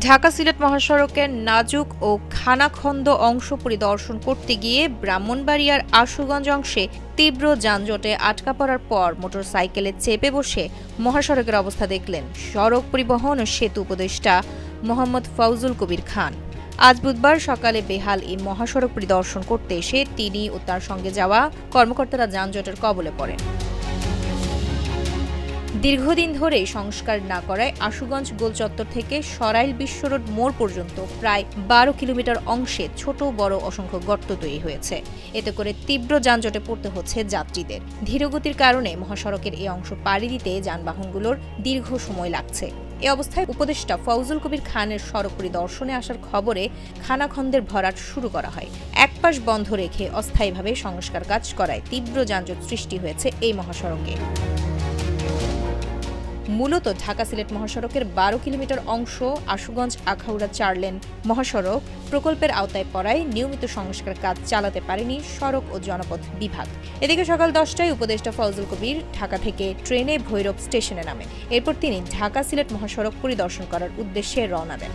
ঢাকা সিলেট মহাসড়কের নাজুক ও খানাখন্দ অংশ পরিদর্শন করতে গিয়ে ব্রাহ্মণবাড়িয়ার আশুগঞ্জ অংশে তীব্র যানজটে আটকা পড়ার পর মোটরসাইকেলে চেপে বসে মহাসড়কের অবস্থা দেখলেন সড়ক পরিবহন ও সেতু উপদেষ্টা মোহাম্মদ ফৌজুল কবির খান। আজ বুধবার সকালে বেহাল এই মহাসড়ক পরিদর্শন করতে এসে তিনি ও তার সঙ্গে যাওয়া কর্মকর্তারা যানজটের কবলে পড়েন। দীর্ঘদিন ধরে সংস্কার না করায় আশুগঞ্জ গোল চত্বর থেকে সরাইল বিশ্ব রোড মোড় পর্যন্ত প্রায় বারো কিলোমিটার অংশে ছোট, বড়, অসংখ্য গর্ত তৈরি হয়েছে। এতে করে তীব্র যানজটে পড়তে হচ্ছে যাত্রীদের। ধীরগতির কারণে মহাসড়কের এই অংশ পাড়ি দিতে যানবাহনগুলোর দীর্ঘ সময় লাগছে। এ অবস্থায় উপদেষ্টা ফৌজুল কবির খানের সড়ক পরিদর্শনে আসার খবরে খানাখন্দের ভরাট শুরু করা হয়। এক পাশ বন্ধ রেখে অস্থায়ীভাবে সংস্কার কাজ করায় তীব্র যানজট সৃষ্টি হয়েছে এই মহাসড়কে। মূলত ঢাকা সিলেট মহাসড়কের বারো কিলোমিটার অংশ, আশুগঞ্জ, আখাউড়া চার লেন মহাসড়ক প্রকল্পের আওতায় পড়ায় নিয়মিত সংস্কার কাজ চালাতে পারেনি সড়ক ও জনপথ বিভাগ। এদিকে সকাল দশটায় উপদেষ্টা ফজল কবির ঢাকা থেকে ট্রেনে ভৈরব স্টেশনে নামে। এরপর তিনি ঢাকা সিলেট মহাসড়ক পরিদর্শন করার উদ্দেশ্যে রওনা দেন।